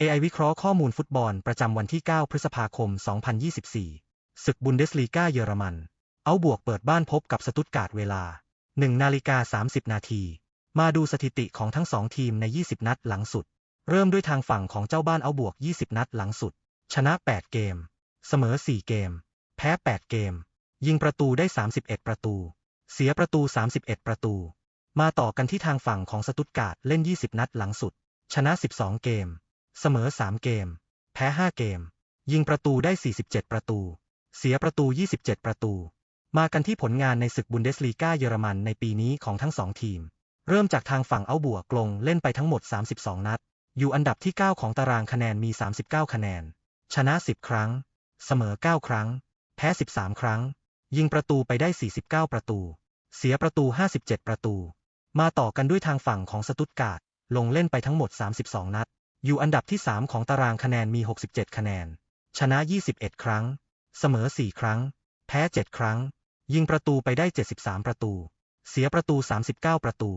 AI วิเคราะห์ข้อมูลฟุตบอลประจำวันที่ 9 พฤษภาคม 2024 ศึกบุนเดสลีกาเยอรมัน เอาบวกเปิดบ้านพบกับสตุตการ์ดเวลา 1 นาฬิกา 30 นาที มาดูสถิติของทั้งสองทีมใน 20 นัดหลังสุด เริ่มด้วยทางฝั่งของเจ้าบ้านเอาบวก 20 นัดหลังสุด ชนะ 8 เกม เสมอ 4 เกม แพ้ 8 เกม ยิงประตูได้ 31 ประตู เสียประตู 31 ประตู มาต่อกันที่ทางฝั่งของสตุตการ์ดเล่น 20 นัดหลังสุด ชนะ 12 เกม เสมอ 3 เกม แพ้ 5 เกม ยิงประตูได้ 47 ประตู เสียประตู 27 ประตู มากันที่ผลงานในศึกบุนเดสลีกาเยอรมันในปีนี้ของทั้งสองทีม เริ่มจากทางฝั่งเอาบัวกลงเล่นไปทั้งหมด 32 นัด อยู่อันดับที่ 9 ของตารางคะแนนมี 39 คะแนน ชนะ 10 ครั้ง เสมอ 9 ครั้ง แพ้ 13 ครั้ง ยิงประตูไปได้ 49 ประตู เสียประตู 57 ประตู มาต่อกันด้วยทางฝั่งของสตุตการ์ดลงเล่นไปทั้งหมด 32 นัด อยู่อันดับที่ 3 ของตารางคะแนนมี 67 คะแนน ชนะ 21 ครั้ง เสมอ 4 ครั้ง แพ้ 7 ครั้ง ยิงประตูไปได้ 73 ประตู เสียประตู 39 ประตู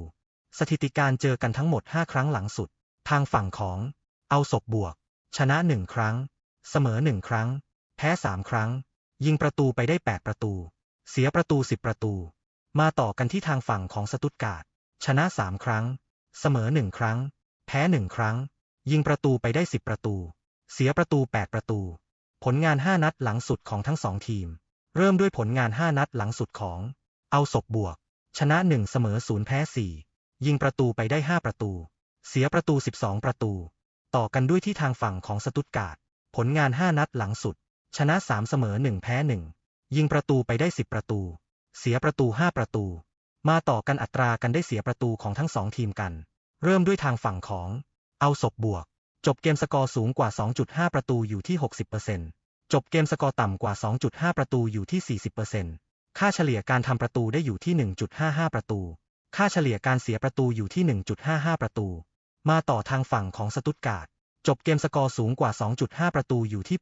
สถิติการเจอกันทั้งหมด 5 ครั้งหลังสุด ทางฝั่งของ เอาศบบวก ชนะ 1 ครั้ง เสมอ 1 ครั้ง แพ้ 3 ครั้ง ยิงประตูไปได้ 8 ประตู เสียประตู 10 ประตู มาต่อกันที่ทางฝั่งของสตุตการ์ดชนะ 3 ครั้ง เสมอ 1 ครั้ง แพ้ 1 ครั้ง ยิงประตูไปได้10ประตู เสียประตู8ประตู ผลงาน5นัดหลังสุดของทั้งสองทีม เริ่มด้วยผลงาน5นัดหลังสุดของ เอาศบบวก ชนะ1เสมอ0แพ้4ยิงประตูไปได้5ประตู เสียประตู12ประตู ต่อกันด้วยที่ทางฝั่งของสตุตการ์ดผลงาน5นัดหลังสุด ชนะ3เสมอ1แพ้1ยิงประตูไปได้10ประตู เสียประตู5ประตู มาต่อกันอัตรากันได้เสียประตูของทั้งสองทีมกัน เริ่มด้วยทางฝั่งของ เอาศบบวก จบเกมสกอร์สูงกว่า 2.5 ประตูอยู่ที่ 60%จบเกมสกอร์ต่ำกว่า 2.5 ประตูอยู่ที่ 40%ค่าเฉลี่ยการทำประตูได้อยู่ที่ 1.55 ประตู ค่าเฉลี่ยการเสียประตูอยู่ที่ 1.55 ประตู มาต่อทางฝั่งของสตุตการ์ดจบเกมสกอร์สูงกว่า 2.5 ประตูอยู่ที่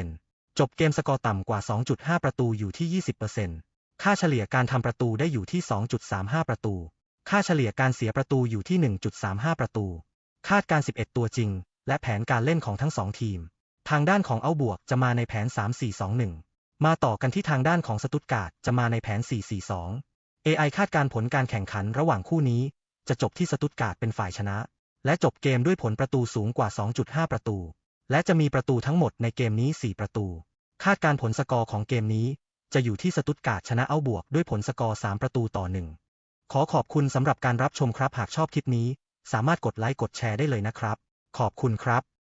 80%จบเกมสกอร์ต่ำกว่า 2.5 ประตูอยู่ที่ 20%ค่าเฉลี่ยการทำประตูได้อยู่ที่ 2.35 ประตู ค่าเฉลี่ยการเสียประตูอยู่ที่ 1.35 ประตู คาดการ 11 ตัวจริง และแผนการเล่นของทั้งสองทีม ทางด้านของเอาบวกจะมาในแผน 3-4-2-1 มาต่อกันที่ทางด้านของสตุตการ์ดจะมาในแผน 4-4-2 AI คาดการผลการแข่งขันระหว่างคู่นี้ จะจบที่สตุตการ์ดเป็นฝ่ายชนะ และจบเกมด้วยผลประตูสูงกว่า 2.5 ประตู และจะมีประตูทั้งหมดในเกมนี้ 4 ประตู คาดการผลสกอร์ของเกมนี้ จะอยู่ที่สตุตการ์ดชนะเอาบวกด้วยผลสกอร์ 3 ประตูต่อ 1 ขอขอบคุณสำหรับการรับชมครับหากชอบคลิปนี้ สามารถกดไลค์กดแชร์ได้เลยนะครับ ขอบคุณครับ